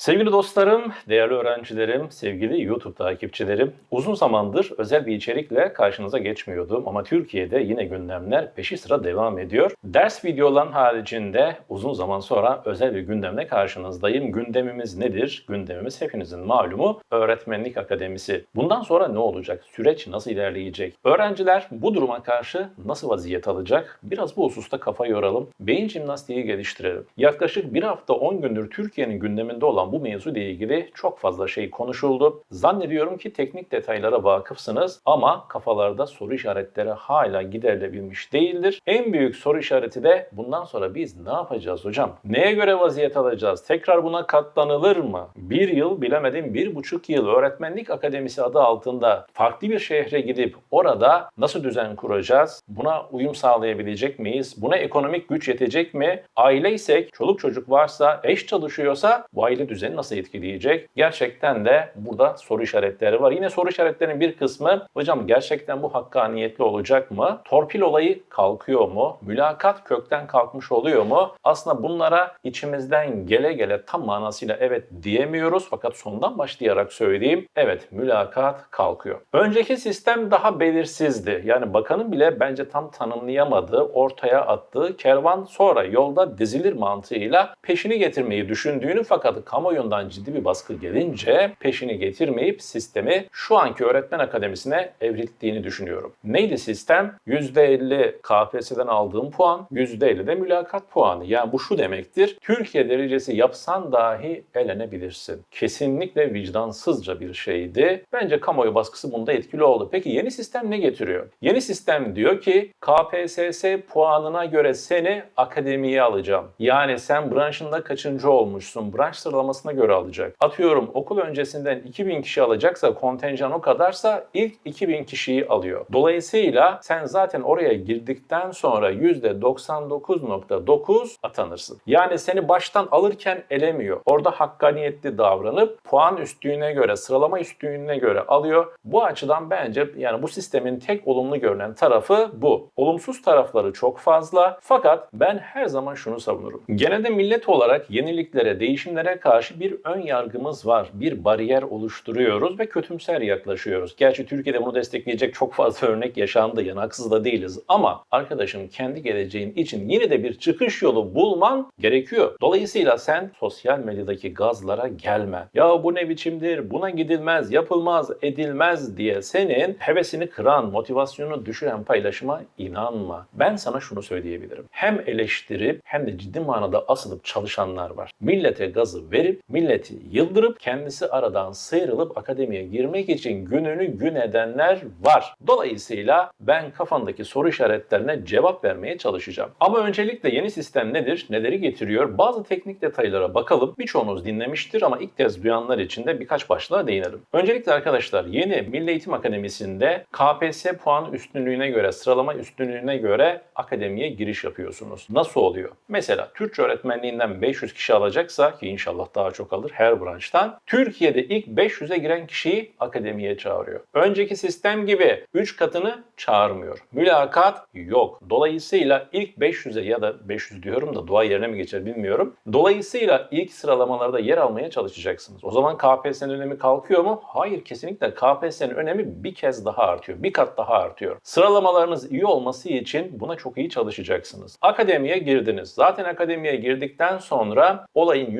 Sevgili dostlarım, değerli öğrencilerim, sevgili YouTube takipçilerim, uzun zamandır özel bir içerikle karşınıza geçmiyordum ama Türkiye'de yine gündemler peşi sıra devam ediyor. Ders videoların haricinde uzun zaman sonra özel bir gündemle karşınızdayım. Gündemimiz nedir? Gündemimiz hepinizin malumu Öğretmenlik Akademisi. Bundan sonra ne olacak? Süreç nasıl ilerleyecek? Öğrenciler bu duruma karşı nasıl vaziyet alacak? Biraz bu hususta kafa yoralım. Beyin jimnastiği geliştirelim. Yaklaşık bir hafta 10 gündür Türkiye'nin gündeminde olan bu mevzu ile ilgili çok fazla şey konuşuldu. Zannediyorum ki teknik detaylara vakıfsınız ama kafalarda soru işaretleri hala giderilebilmiş değildir. En büyük soru işareti de bundan sonra biz ne yapacağız hocam? Neye göre vaziyet alacağız? Tekrar buna katlanılır mı? Bir yıl bilemedim bir buçuk yıl öğretmenlik akademisi adı altında farklı bir şehre gidip orada nasıl düzen kuracağız? Buna uyum sağlayabilecek miyiz? Buna ekonomik güç yetecek mi? Aileysek, çoluk çocuk varsa, eş çalışıyorsa bu aile düzeni nasıl etkileyecek? Gerçekten de burada soru işaretleri var. Yine soru işaretlerinin bir kısmı hocam gerçekten bu hakkaniyetli olacak mı? Torpil olayı kalkıyor mu? Mülakat kökten kalkmış oluyor mu? Aslında bunlara içimizden gele gele tam manasıyla evet diyemiyoruz fakat sondan başlayarak söyleyeyim. Evet mülakat kalkıyor. Önceki sistem daha belirsizdi. Yani bakanın bile bence tam tanımlayamadığı, ortaya attığı kervan sonra yolda dizilir mantığıyla peşini getirmeyi düşündüğünü fakat kamuoyundan ciddi bir baskı gelince peşini getirmeyip sistemi şu anki öğretmen akademisine evrildiğini düşünüyorum. Neydi sistem? %50 KPSS'den aldığım puan, %50 de mülakat puanı. Yani bu şu demektir. Türkiye derecesi yapsan dahi elenebilirsin. Kesinlikle vicdansızca bir şeydi. Bence kamuoyu baskısı bunda etkili oldu. Peki yeni sistem ne getiriyor? Yeni sistem diyor ki KPSS puanına göre seni akademiye alacağım. Yani sen branşında kaçıncı olmuşsun? Branş sıralamasına göre alacak. Atıyorum okul öncesinden 2000 kişi alacaksa kontenjan o kadarsa ilk 2000 kişiyi alıyor. Dolayısıyla sen zaten oraya girdikten sonra %99.9 atanırsın. Yani seni baştan alırken elemiyor. Orada hakkaniyetli davranıp puan üstüne göre, sıralama üstüne göre alıyor. Bu açıdan bence yani bu sistemin tek olumlu görünen tarafı bu. Olumsuz tarafları çok fazla fakat ben her zaman şunu savunurum. Gene de millet olarak yeniliklere, değişimlere karşı bir ön yargımız var. Bir bariyer oluşturuyoruz ve kötümser yaklaşıyoruz. Gerçi Türkiye'de bunu destekleyecek çok fazla örnek yaşandı. Yani haksız da değiliz. Ama arkadaşım kendi geleceğin için yine de bir çıkış yolu bulman gerekiyor. Dolayısıyla sen sosyal medyadaki gazlara gelme. Ya bu ne biçimdir, buna gidilmez, yapılmaz, edilmez diye senin hevesini kıran, motivasyonunu düşüren paylaşıma inanma. Ben sana şunu söyleyebilirim. Hem eleştirip hem de ciddi manada asılıp çalışanlar var. Millete gazı verip, milleti yıldırıp kendisi aradan sıyrılıp akademiye girmek için gününü gün edenler var. Dolayısıyla ben kafandaki soru işaretlerine cevap vermeye çalışacağım. Ama öncelikle yeni sistem nedir? Neleri getiriyor? Bazı teknik detaylara bakalım. Birçoğunuz dinlemiştir ama ilk kez duyanlar için de birkaç başlığa değinelim. Öncelikle arkadaşlar yeni Milli Eğitim Akademisi'nde KPSS puan üstünlüğüne göre, sıralama üstünlüğüne göre akademiye giriş yapıyorsunuz. Nasıl oluyor? Mesela Türkçe öğretmenliğinden 500 kişi alacaksa ki inşallah daha çok alır her branştan. Türkiye'de ilk 500'e giren kişiyi akademiye çağırıyor. Önceki sistem gibi 3 katını çağırmıyor. Mülakat yok. Dolayısıyla ilk 500'e ya da 500 diyorum da dua yerine mi geçer bilmiyorum. Dolayısıyla ilk sıralamalarda yer almaya çalışacaksınız. O zaman KPSS'nin önemi kalkıyor mu? Hayır kesinlikle KPSS'nin önemi bir kez daha artıyor. Bir kat daha artıyor. Sıralamalarınız iyi olması için buna çok iyi çalışacaksınız. Akademiye girdiniz. Zaten akademiye girdikten sonra olayın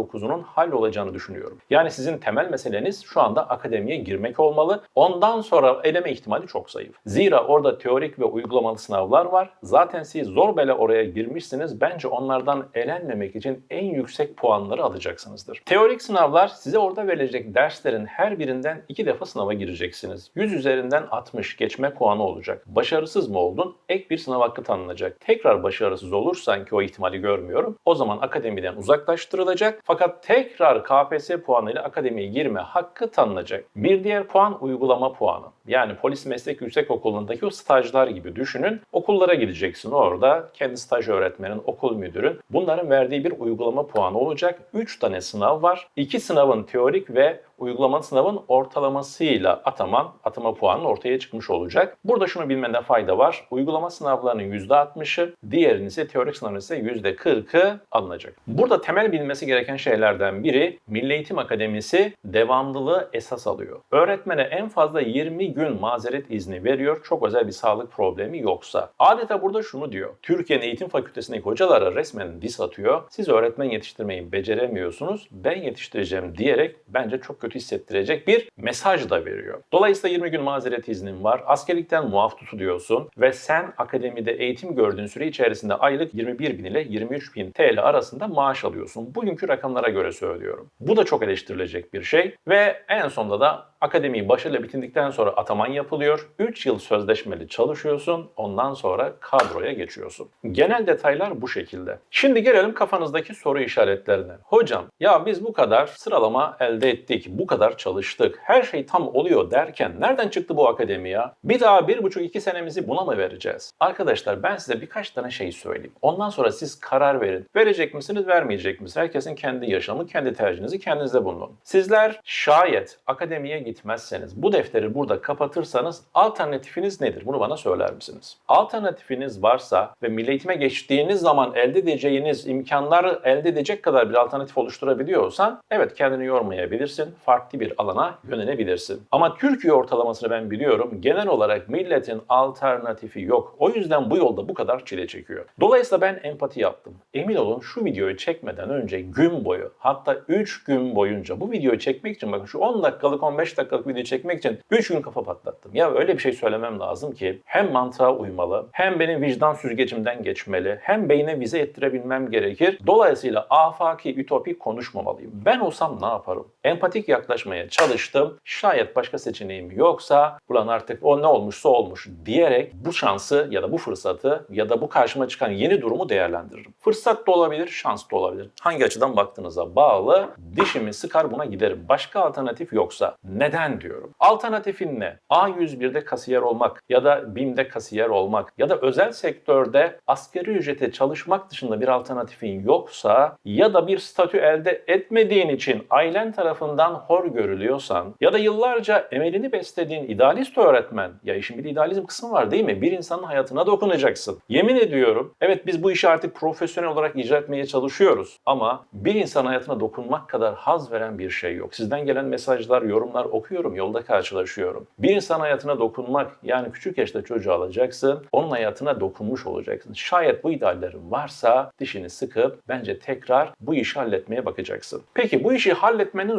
%99'unun hal olacağını düşünüyorum. Yani sizin temel meseleniz şu anda akademiye girmek olmalı. Ondan sonra eleme ihtimali çok zayıf. Zira orada teorik ve uygulamalı sınavlar var. Zaten siz zor bela oraya girmişsiniz. Bence onlardan elenmemek için en yüksek puanları alacaksınızdır. Teorik sınavlar size orada verilecek derslerin her birinden iki defa sınava gireceksiniz. 100 üzerinden 60 geçme puanı olacak. Başarısız mı oldun? Ek bir sınav hakkı tanınacak. Tekrar başarısız olursan ki o ihtimali görmüyorum. O zaman akademiden uzaklaştırılacak. Fakat tekrar KPSS puanıyla akademiye girme hakkı tanınacak. Bir diğer puan uygulama puanı. Yani polis meslek yüksek okulundaki o stajlar gibi düşünün. Okullara gideceksin orada. Kendi staj öğretmenin, okul müdürün bunların verdiği bir uygulama puanı olacak. 3 tane sınav var. 2 sınavın teorik ve uygulamalı sınavın ortalamasıyla ataman, atama puanın ortaya çıkmış olacak. Burada şunu bilmende fayda var. Uygulama sınavlarının %60'ı, diğerinin ise teorik sınavın ise %40'ı alınacak. Burada temel bilmesi gereken şeylerden biri Milli Eğitim Akademisi devamlılığı esas alıyor. Öğretmene en fazla 20 gün mazeret izni veriyor. Çok özel bir sağlık problemi yoksa. Adeta burada şunu diyor. Türkiye'nin eğitim fakültesindeki hocalara resmen dis atıyor. Siz öğretmen yetiştirmeyi beceremiyorsunuz. Ben yetiştireceğim diyerek bence çok kötü hissettirecek bir mesaj da veriyor. Dolayısıyla 20 gün mazeret iznin var. Askerlikten muaf tutuluyorsun ve sen akademide eğitim gördüğün süre içerisinde aylık 21 bin ile 23 bin TL arasında maaş alıyorsun. Bugünkü rakamlara göre söylüyorum. Bu da çok eleştirilecek bir şey ve en sonunda da akademiyi başarıyla bitirdikten sonra ataman yapılıyor. 3 yıl sözleşmeli çalışıyorsun. Ondan sonra kadroya geçiyorsun. Genel detaylar bu şekilde. Şimdi gelelim kafanızdaki soru işaretlerine. Hocam ya biz bu kadar sıralama elde ettik, bu kadar çalıştık, her şey tam oluyor derken nereden çıktı bu akademi ya? Bir daha bir buçuk iki senemizi buna mı vereceğiz? Arkadaşlar ben size birkaç tane şey söyleyeyim. Ondan sonra siz karar verin. Verecek misiniz, vermeyecek misiniz? Herkesin kendi yaşamı, kendi tercihinizi kendinizde bulun. Sizler şayet akademiye gitmezseniz, bu defteri burada kapatırsanız alternatifiniz nedir? Bunu bana söyler misiniz? Alternatifiniz varsa ve milli eğitime geçtiğiniz zaman elde edeceğiniz imkanları elde edecek kadar bir alternatif oluşturabiliyorsan evet kendini yormayabilirsin, farklı bir alana yönelebilirsin. Ama Türkiye ortalamasını ben biliyorum. Genel olarak milletin alternatifi yok. O yüzden bu yolda bu kadar çile çekiyor. Dolayısıyla ben empati yaptım. Emin olun şu videoyu çekmeden önce gün boyu hatta 3 gün boyunca bu videoyu çekmek için bakın şu 10 dakikalık 15 dakikalık video çekmek için 3 gün kafa patlattım. Ya öyle bir şey söylemem lazım ki hem mantığa uymalı hem benim vicdan süzgecimden geçmeli hem beyne vize ettirebilmem gerekir. Dolayısıyla afaki, ütopik konuşmamalıyım. Ben olsam ne yaparım? Empatik yaklaşmaya çalıştım. Şayet başka seçeneğim yoksa ulan artık o ne olmuşsa olmuş diyerek bu şansı ya da bu fırsatı ya da bu karşıma çıkan yeni durumu değerlendiririm. Fırsat da olabilir, şans da olabilir. Hangi açıdan baktığınıza bağlı dişimi sıkar buna giderim. Başka alternatif yoksa neden diyorum. Alternatifin ne? A101'de kasiyer olmak ya da BİM'de kasiyer olmak ya da özel sektörde asgari ücrete çalışmak dışında bir alternatifin yoksa ya da bir statü elde etmediğin için ailen tarafından hor görülüyorsan ya da yıllarca emelini beslediğin idealist öğretmen ya işin bir de idealizm kısmı var değil mi? Bir insanın hayatına dokunacaksın. Yemin ediyorum evet biz bu işi artık profesyonel olarak icra etmeye çalışıyoruz ama bir insan hayatına dokunmak kadar haz veren bir şey yok. Sizden gelen mesajlar, yorumlar okuyorum, yolda karşılaşıyorum. Bir insan hayatına dokunmak yani küçük yaşta çocuğu alacaksın, onun hayatına dokunmuş olacaksın. Şayet bu ideallerin varsa dişini sıkıp bence tekrar bu işi halletmeye bakacaksın. Peki bu işi halletmenin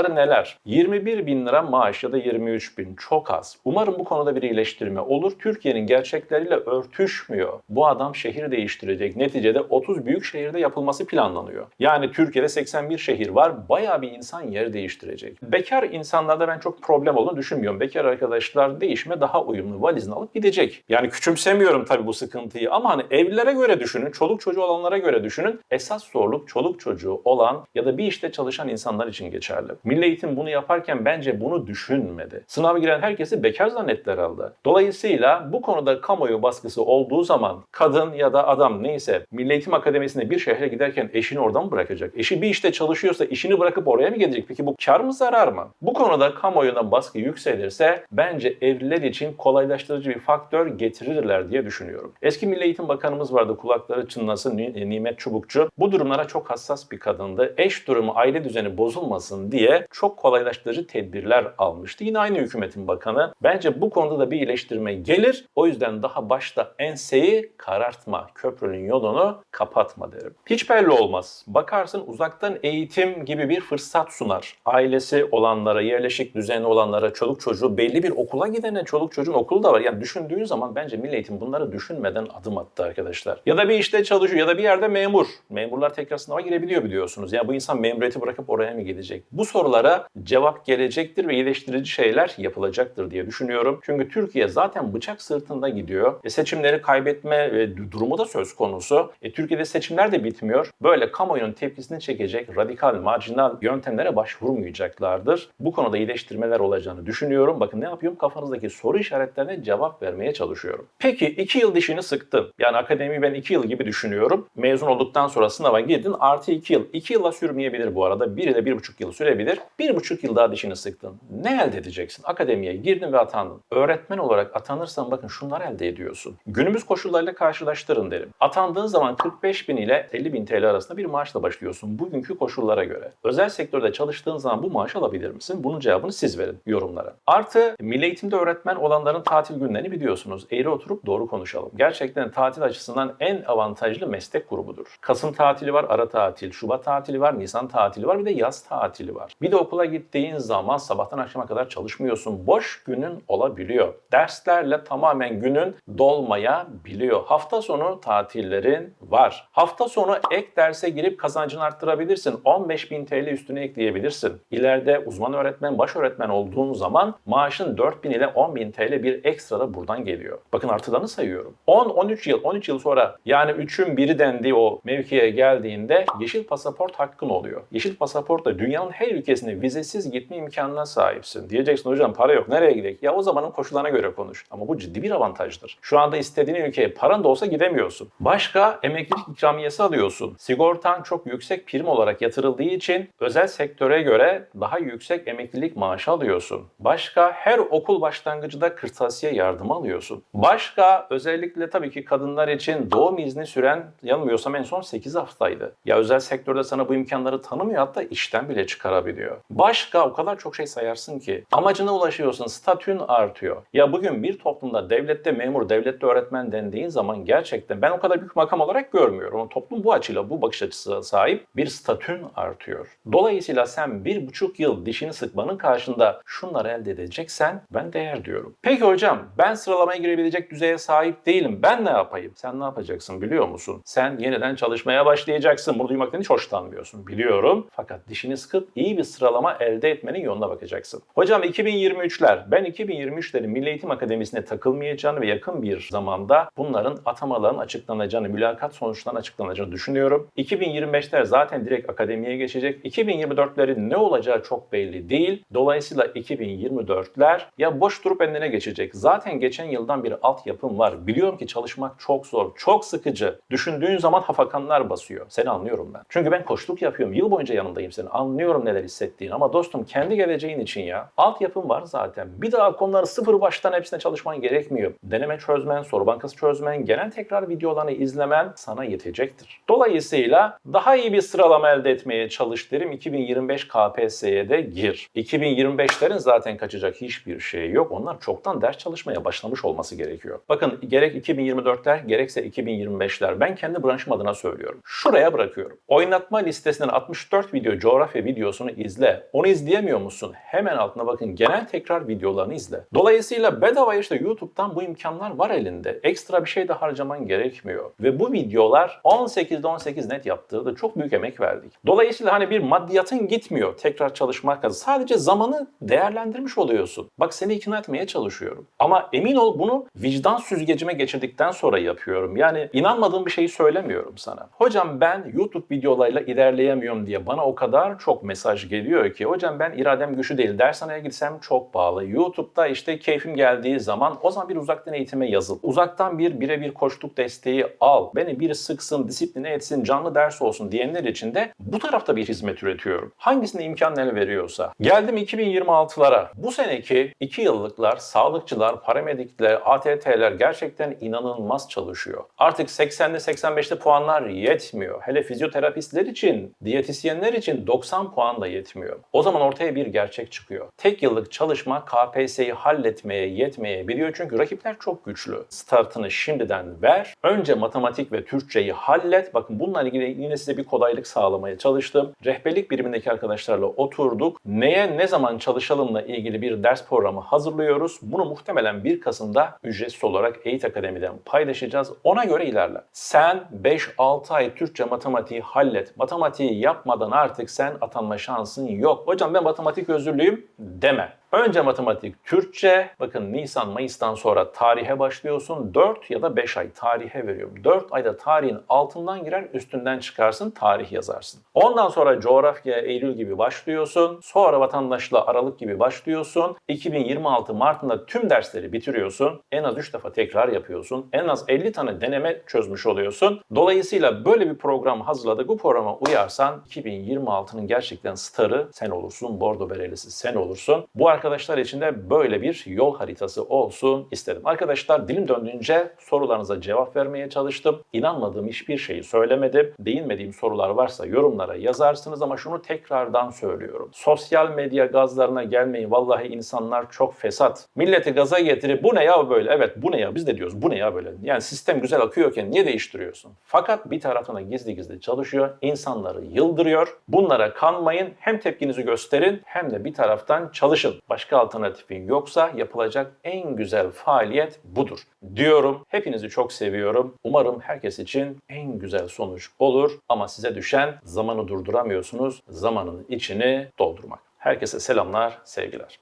zorlukları neler? 21 bin lira maaş ya da 23 bin çok az. Umarım bu konuda bir iyileştirme olur. Türkiye'nin gerçekleriyle örtüşmüyor. Bu adam şehir değiştirecek. Neticede 30 büyük şehirde yapılması planlanıyor. Yani Türkiye'de 81 şehir var. Bayağı bir insan yer değiştirecek. Bekar insanlarda ben çok problem olduğunu düşünmüyorum. Bekar arkadaşlar değişime daha uyumlu valizini alıp gidecek. Yani küçümsemiyorum tabii bu sıkıntıyı ama hani evlilere göre düşünün, çoluk çocuğu olanlara göre düşünün. Esas zorluk çoluk çocuğu olan ya da bir işte çalışan insanlar için geçerli. Milli Eğitim bunu yaparken bence bunu düşünmedi. Sınava giren herkesi bekar zannettiler aldı. Dolayısıyla bu konuda kamuoyu baskısı olduğu zaman kadın ya da adam neyse Milli Eğitim Akademisi'ne bir şehre giderken eşini oradan mı bırakacak? Eşi bir işte çalışıyorsa işini bırakıp oraya mı gidecek? Peki bu kar mı zarar mı? Bu konuda kamuoyuna baskı yükselirse bence evliler için kolaylaştırıcı bir faktör getirirler diye düşünüyorum. Eski Milli Eğitim Bakanımız vardı kulakları çınlasın Ni- Nimet Çubukçu. Bu durumlara çok hassas bir kadındı. Eş durumu, aile düzeni bozulmasın diye çok kolaylaştırıcı tedbirler almıştı. Yine aynı hükümetin bakanı. Bence bu konuda da bir iyileştirme gelir. O yüzden daha başta enseyi karartma, köprünün yolunu kapatma derim. Hiç belli olmaz. Bakarsın uzaktan eğitim gibi bir fırsat sunar. Ailesi olanlara, yerleşik düzeni olanlara, çoluk çocuğu belli bir okula gidene çoluk çocuğun okulu da var. Yani düşündüğün zaman bence Milli Eğitim bunları düşünmeden adım attı arkadaşlar. Ya da bir işte çalışıyor ya da bir yerde memur. Memurlar tekrar sınava girebiliyor biliyorsunuz. Ya bu insan memuriyeti bırakıp oraya mı gidecek? Bu sorulara cevap gelecektir ve iyileştirici şeyler yapılacaktır diye düşünüyorum. Çünkü Türkiye zaten bıçak sırtında gidiyor. E, seçimleri kaybetme e, durumu da söz konusu. E, Türkiye'de seçimler de bitmiyor. Böyle kamuoyunun tepkisini çekecek radikal, marjinal yöntemlere başvurmayacaklardır. Bu konuda iyileştirmeler olacağını düşünüyorum. Bakın ne yapıyorum? Kafanızdaki soru işaretlerine cevap vermeye çalışıyorum. Peki 2 yıl dişini sıktın. Yani akademiyi ben 2 yıl gibi düşünüyorum. Mezun olduktan sonra sınava girdin artı 2 yıl. 2 yıla sürmeyebilir bu arada. 1 ile 1,5 yıl sürebilir. Bir buçuk yıl daha dişini sıktın. Ne elde edeceksin? Akademiye girdin ve atandın. Öğretmen olarak atanırsan bakın şunlar elde ediyorsun. Günümüz koşullarıyla karşılaştırın derim. Atandığın zaman 45 bin ile 50 bin TL arasında bir maaşla başlıyorsun bugünkü koşullara göre. Özel sektörde çalıştığın zaman bu maaş alabilir misin? Bunun cevabını siz verin yorumlara. Artı milli eğitimde öğretmen olanların tatil günlerini biliyorsunuz. Eğri oturup doğru konuşalım. Gerçekten tatil açısından en avantajlı meslek grubudur. Kasım tatili var, ara tatil, Şubat tatili var, Nisan tatili var bir de yaz tatili var. Bir de okula gittiğin zaman sabahtan akşama kadar çalışmıyorsun. Boş günün olabiliyor. Derslerle tamamen günün dolmayabiliyor. Hafta sonu tatillerin var. Hafta sonu ek derse girip kazancını arttırabilirsin. 15.000 TL üstüne ekleyebilirsin. İleride uzman öğretmen, baş öğretmen olduğun zaman maaşın 4.000 ile 10.000 TL bir ekstra da buradan geliyor. Bakın artılarını sayıyorum. 10-13 yıl, 13 yıl sonra yani 3'ün biri dendiği o mevkiye geldiğinde yeşil pasaport hakkın oluyor. Yeşil pasaportla dünyanın her ülkesine vizesiz gitme imkanına sahipsin. Diyeceksin hocam para yok nereye gidelim? Ya o zamanın koşullarına göre konuş. Ama bu ciddi bir avantajdır. Şu anda istediğin ülkeye paran da olsa gidemiyorsun. Başka emeklilik ikramiyesi alıyorsun. Sigortan çok yüksek prim olarak yatırıldığı için özel sektöre göre daha yüksek emeklilik maaşı alıyorsun. Başka her okul başlangıcında kırtasiye yardımı alıyorsun. Başka özellikle tabii ki kadınlar için doğum izni süren yanılmıyorsam en son 8 haftaydı. Ya özel sektörde sana bu imkanları tanımıyor hatta işten bile çıkarabiliyor. Başka o kadar çok şey sayarsın ki amacına ulaşıyorsun, statün artıyor. Ya bugün bir toplumda devlette memur, devlette öğretmen dendiğin zaman gerçekten ben o kadar büyük makam olarak görmüyorum. Toplum bu açıyla, bu bakış açısı sahip bir statün artıyor. Dolayısıyla sen bir buçuk yıl dişini sıkmanın karşında şunları elde edeceksen ben değer diyorum. Peki hocam ben sıralamaya girebilecek düzeye sahip değilim. Ben ne yapayım? Sen ne yapacaksın biliyor musun? Sen yeniden çalışmaya başlayacaksın. Bunu duymaktan hiç hoşlanmıyorsun. Biliyorum. Fakat dişini sıkıp iyi bir sıralama elde etmenin yoluna bakacaksın. Hocam 2023'ler. Ben 2023'lerin Milli Eğitim Akademisi'ne takılmayacağını ve yakın bir zamanda bunların atamaların açıklanacağını, mülakat sonuçlarının açıklanacağını düşünüyorum. 2025'ler zaten direkt akademiye geçecek. 2024'lerin ne olacağı çok belli değil. Dolayısıyla 2024'ler ya boş durup eline geçecek. Zaten geçen yıldan bir altyapım var. Biliyorum ki çalışmak çok zor, çok sıkıcı. Düşündüğün zaman hafakanlar basıyor. Seni anlıyorum ben. Çünkü ben koçluk yapıyorum. Yıl boyunca yanındayım senin. Anlıyorum neler hissettiğini. Ama dostum kendi geleceğin için ya. Altyapım var zaten. Bir daha konuları sıfır baştan hepsine çalışman gerekmiyor. Deneme çözmen, soru bankası çözmen, genel tekrar videolarını izlemen sana yetecektir. Dolayısıyla daha iyi bir sıralama elde etmeye çalış derim. 2025 KPSS'ye de gir. 2025'lerin zaten kaçacak hiçbir şey yok. Onlar çoktan ders çalışmaya başlamış olması gerekiyor. Bakın gerek 2024'ler gerekse 2025'ler ben kendi branşım adına söylüyorum. Şuraya bırakıyorum. Oynatma listesinden 64 video coğrafya videosunu izle. Onu izleyemiyor musun? Hemen altına bakın genel tekrar videolarını izle. Dolayısıyla bedava işte YouTube'dan bu imkanlar var elinde. Ekstra bir şey de harcaman gerekmiyor. Ve bu videolar 18'de 18 net yaptırdı. Çok büyük emek verdik. Dolayısıyla hani bir maddiyatın gitmiyor tekrar çalışmak lazım. Sadece zamanı değerlendirmiş oluyorsun. Bak seni ikna etmeye çalışıyorum. Ama emin ol bunu vicdan süzgecime geçirdikten sonra yapıyorum. Yani inanmadığım bir şeyi söylemiyorum sana. Hocam ben YouTube videolarıyla ilerleyemiyorum diye bana o kadar çok mesaj geliyor ki hocam ben iradem güçlü değil. Dershaneye gitsem çok pahalı. YouTube'da işte keyfim geldiği zaman o zaman bir uzaktan eğitime yazıl. Uzaktan bir birebir koçluk desteği al. Beni biri sıksın, disipline etsin, canlı ders olsun diyenler için de bu tarafta bir hizmet üretiyorum. Hangisine imkan el veriyorsa. Geldim 2026'lara. Bu seneki 2 yıllıklar, sağlıkçılar, paramedikler, ATT'ler gerçekten inanılmaz çalışıyor. Artık 80'de 85'te puanlar yetmiyor. Hele fizyoterapistler için, diyetisyenler için 90 puan da yetmiyor. O zaman ortaya bir gerçek çıkıyor. Tek yıllık çalışma KPSS'yi halletmeye yetmeyebiliyor çünkü rakipler çok güçlü. Startını şimdiden ver. Önce matematik ve Türkçeyi hallet. Bakın bununla ilgili yine size bir kolaylık sağlamaya çalıştım. Rehberlik birimindeki arkadaşlarla oturduk. Neye ne zaman çalışalımla ilgili bir ders programı hazırlıyoruz. Bunu muhtemelen 1 Kasım'da ücretsiz olarak Eğit Akademi'den paylaşacağız. Ona göre ilerle. Sen 5-6 ay Türkçe matematiği hallet. Matematiği yapmadan artık sen atanma şansın yok. Hocam ben matematik özürlüyüm deme. Önce matematik, Türkçe. Bakın Nisan, Mayıs'tan sonra tarihe başlıyorsun. 4 ya da 5 ay tarihe veriyorum. 4 ayda tarihin altından girer, üstünden çıkarsın, tarih yazarsın. Ondan sonra coğrafya, Eylül gibi başlıyorsun. Sonra vatandaşla Aralık gibi başlıyorsun. 2026 Mart'ında tüm dersleri bitiriyorsun. En az 3 defa tekrar yapıyorsun. En az 50 tane deneme çözmüş oluyorsun. Dolayısıyla böyle bir program hazırladık. Bu programa uyarsan 2026'nın gerçekten starı sen olursun. Bordo berelisi sen olursun. Bu arkadaşlar için de böyle bir yol haritası olsun istedim. Arkadaşlar dilim döndüğünce sorularınıza cevap vermeye çalıştım. İnanmadığım hiçbir şeyi söylemedim. Değinmediğim sorular varsa yorumlara yazarsınız ama şunu tekrardan söylüyorum. Sosyal medya gazlarına gelmeyin. Vallahi insanlar çok fesat. Milleti gaza getirip bu ne ya böyle? Evet bu ne ya? Biz de diyoruz bu ne ya böyle? Yani sistem güzel akıyorken niye değiştiriyorsun? Fakat bir taraftan da gizli gizli çalışıyor. insanları yıldırıyor. Bunlara kanmayın. Hem tepkinizi gösterin hem de bir taraftan çalışın. Başka alternatifin yoksa yapılacak en güzel faaliyet budur diyorum. Hepinizi çok seviyorum. Umarım herkes için en güzel sonuç olur. Ama size düşen zamanı durduramıyorsunuz. Zamanın içini doldurmak. Herkese selamlar, sevgiler.